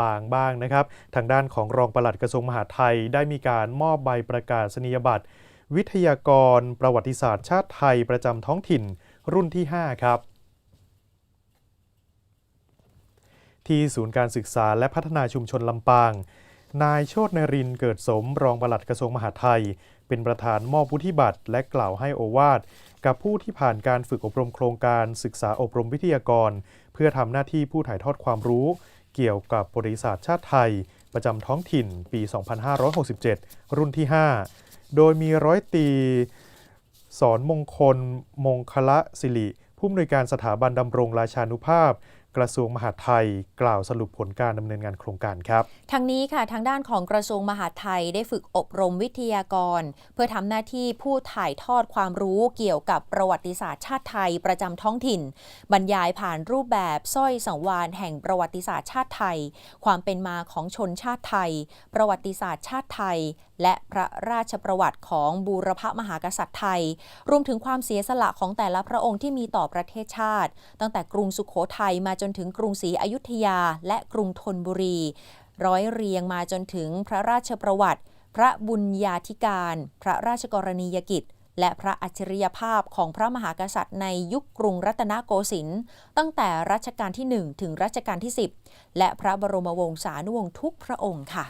ปางบ้างนะครับ ทางด้านของรองปลัดกระทรวงมหาดไทย ได้มีการมอบใบประกาศนียบัตร วิทยากร ประวัติศาสตร์ชาติไทยประจำท้องถิ่นรุ่นที่ 5 ครับที่ศูนย์การศึกษาและพัฒนาชุมชนลำปาง นายโชตนรินเกิดสมรองปลัดกระทรวงมหาดไทย เป็นประธานมอบวุฒิบัตรและกล่าวให้โอวาทกับผู้ที่ผ่านการฝึกอบรมโครงการศึกษาอบรมวิทยากร เพื่อทำหน้าที่ผู้ถ่ายทอดความรู้ เกี่ยวกับบริษัทชาติไทย ประจำท้องถิ่นปี 2567 รุ่นที่ 5 โดยมีร้อยตีสอนมงคล มงคละสิริ ผู้อำนวยการสถาบันดำรงราชานุภาพ กระทรวงมหาดไทย กล่าวสรุปผลการดำเนินงานโครงการครับ ทางนี้ค่ะทางด้านของกระทรวงมหาดไทยได้ฝึกอบรมวิทยากร เพื่อทำหน้าที่ผู้ถ่ายทอดความรู้เกี่ยวกับประวัติศาสตร์ชาติไทยประจำท้องถิ่น บรรยายผ่านรูปแบบสร้อยสังวานแห่งประวัติศาสตร์ชาติไทย ความเป็นมาของชนชาติไทย ประวัติศาสตร์ชาติไทย และพระราชประวัติของบูรพมหากษัตริย์ไทย รวมถึงความเสียสละของแต่ละพระองค์ที่มีต่อประเทศชาติ ตั้งแต่กรุงสุขโขทัยมาจนถึงกรุงศรีอยุธยา และกรุงธนบุรี ร้อยเรียงมาจนถึงพระราชประวัติ พระบุญญาธิการ พระราชกรณียกิจและพระอัจฉริยภาพของพระมหากษัตริย์ในยุคกรุงรัตนโกสินทร์ตั้งแต่รัชกาลที่ 1 ถึงรัชกาลที่ 10 และพระบรมวงศานุวงศ์ทุกพระองค์ค่ะ